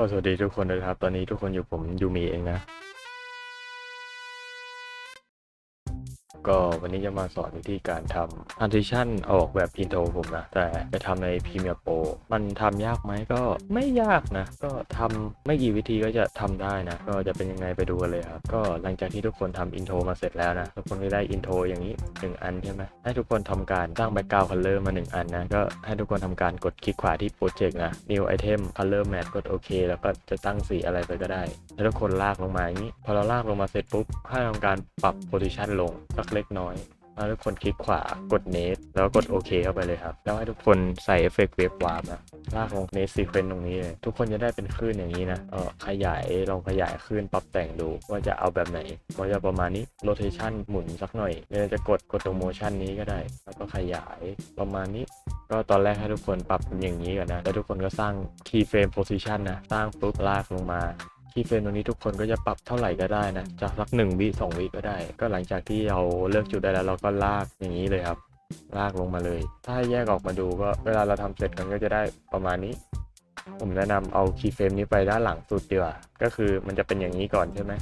ก็สวัสดีทุกคนด้วยครับ ตอนนี้ทุกคนอยู่ผมยูมีเองนะ ก็วันนี้จะมาสอนวิธีการทำ transition ออกแบบ intro ผมนะ แต่ไปทำใน Premiere Pro มันทำยากไหมก็ไม่ยากนะ ก็ทำไม่กี่วิธีก็จะทำได้นะ ก็จะเป็นยังไงไปดูกันเลยครับ ก็หลังจากที่ทุกคนทำ intro มาเสร็จแล้วนะ ทุกคนก็ได้ intro อย่างนี้ 1 อันใช่ไหมให้ทุกคนทำการสร้าง background color มา 1 อันนะ ก็ให้ทุกคนทำการกดคลิกขวาที่ project นะ new item color matte กดโอเคแล้วก็จะตั้งสีอะไรไปก็ได้ แล้วทุกคนลากลงมาอย่างนี้ พอเราลากลงมาเสร็จปุ๊บให้ทำการปรับ position ลงสักเล็กน้อยแล้วทุกคนคลิกขวากด net แล้วกดโอเคเข้าไปเลยครับ แล้วให้ทุกคนใส่เอฟเฟกต์เวฟวาร์มนะลากลง net sequence ตรงนี้เลยทุกคนจะได้เป็นคลื่นอย่างนี้นะเออขยายลองขยายคลื่นปรับแต่งดูว่าจะเอาแบบไหนว่าจะประมาณนี้ rotation หมุนสักหน่อยหรือจะกดกดตรง motion นี้ก็ได้ แล้วก็ขยายประมาณนี้ ก็ตอนแรกให้ทุกคนปรับเป็นอย่างนี้ก่อนนะแล้วทุกคนก็สร้าง keyframe position นะสร้างปุ๊บลากลงมา คีย์เฟรมตรงนี้ทุกคนก็จะปรับเท่าไหร่ก็ได้นะจากสักหนึ่งวิสองวิก็ได้ ก็หลังจากที่เราเลือกจุดได้แล้วเราก็ลากอย่างนี้เลยครับลากลงมาเลย ถ้าแยกออกมาดูก็เวลาเราทำเสร็จมันก็จะได้ประมาณนี้ ผมแนะนำเอาคีย์เฟรมนี้ไปด้านหลังสุดดีกว่าก็คือมันจะเป็นอย่างนี้ก่อนใช่ไหม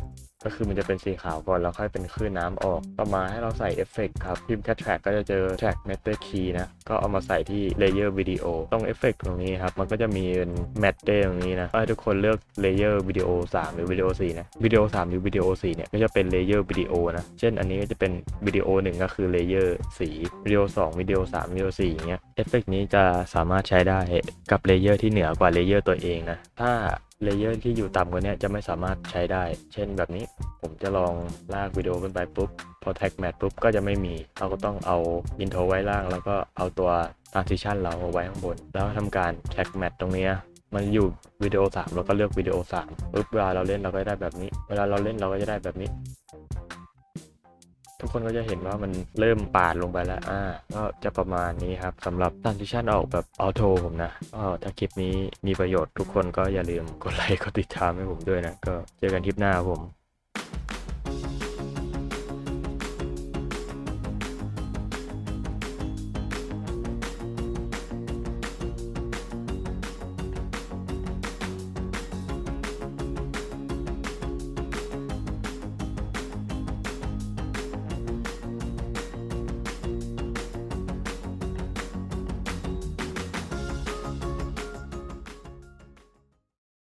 ก็คือมันจะเป็นสีขาวก่อนแล้วค่อยเป็นคลื่นน้ำออก ต่อมาให้เราใส่เอฟเฟกต์ครับพิมพ์แค่ track ก็จะเจอ track matter key นะ ก็เอามาใส่ที่ layer video ตรงเอฟเฟกต์ตรงนี้ครับ มันก็จะมีเป็น matte ตรงนี้นะให้ทุกคนเลือก layer video 3หรือ video 4นะ video 3หรือ video 4เนี่ยก็จะเป็น layer video นะ เช่นอันนี้ก็จะเป็น video 1ก็คือ layer สี video 2 video 3 video 4อย่างเงี้ยเอฟเฟกต์นี้จะสามารถใช้ได้กับ layer ที่เหนือกว่า layer ตัวเองนะถ้า เลเยอร์ที่อยู่ต่ำกว่านี้จะไม่สามารถใช้ได้ เช่นแบบนี้ ผมจะลองลากวิดีโอขึ้นไปปุ๊บ พอแท็กแมทปุ๊บก็จะไม่มี เราก็ต้องเอาอินโทรไว้ล่าง แล้วก็เอาตัว transition เราไว้ข้างบน แล้วทำการแท็กแมทตรงนี้มันอยู่วิดีโอ3เราก็เลือกวิดีโอ3ปุ๊บเวลาเราเล่นเราก็ได้แบบนี้ เวลาเราเล่นเราก็จะได้แบบนี้ ทุกคนก็จะเห็นว่ามันเริ่มปาดลงไปแล้ว อ่า ก็จะประมาณนี้ครับสำหรับ transition ออกแบบออโต้ผมนะก็ถ้าคลิปนี้มีประโยชน์ทุกคนก็อย่าลืมกดไลค์กดติดตามให้ผมด้วยนะ ก็เจอกันคลิปหน้าครับผม